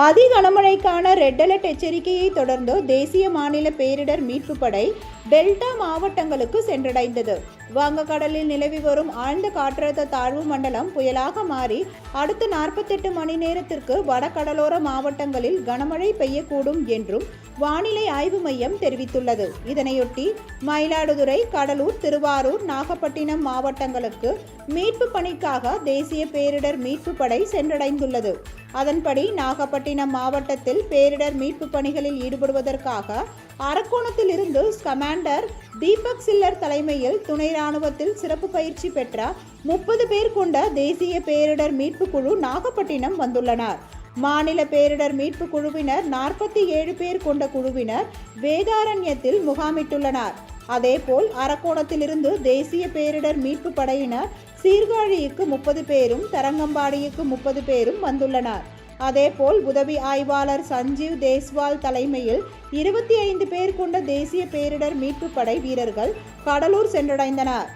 அதி கனமழைக்கான red alert எச்சரிக்கையை தொடர்ந்து தேசிய மாநில பேரிடர் மீட்பு படை டெல்டா மாவட்டங்களுக்கு சென்றடைந்தது. வங்கக்கடலில் நிலவி வரும் ஆழ்ந்த காற்றழுத்த தாழ்வு மண்டலம் புயலாக மாறி அடுத்த நாற்பத்தெட்டு மணி நேரத்திற்கு வடகடலோர மாவட்டங்களில் கனமழை பெய்யக்கூடும் என்றும் வானிலை ஆய்வு மையம் தெரிவித்துள்ளது. இதனையொட்டி மயிலாடுதுறை கடலூர் திருவாரூர் நாகப்பட்டினம் மாவட்டங்களுக்கு மீட்பு பணிக்காக தேசிய பேரிடர் மீட்பு படை சென்றடைந்துள்ளது. அதன்படி நாகப்பட்டினம் மாவட்டத்தில் பேரிடர் மீட்பு பணிகளில் ஈடுபடுவதற்காக அரக்கோணத்திலிருந்து கமாண்டர் தீபக் சில்லர் தலைமையில் துணை ராணுவத்தில் சிறப்பு பயிற்சி பெற்ற முப்பது பேர் கொண்ட தேசிய பேரிடர் மீட்பு குழு நாகப்பட்டினம் வந்துள்ளனர். மாநில பேரிடர் மீட்பு குழுவினர் நாற்பத்தி ஏழு பேர் கொண்ட குழுவினர் வேதாரண்யத்தில் முகாமிட்டுள்ளனர். அதேபோல் அரக்கோணத்திலிருந்து தேசிய பேரிடர் மீட்பு படையினர் சீர்காழிக்கு முப்பது பேரும் தரங்கம்பாடிக்கு முப்பது பேரும் வந்துள்ளனர். அதேபோல் உதவி ஆய்வாளர் சஞ்சீவ் தேஸ்வால் தலைமையில் இருபத்தி ஐந்து பேர் கொண்ட தேசிய பேரிடர் மீட்பு படை வீரர்கள் கடலூர் சென்றடைந்தனர்.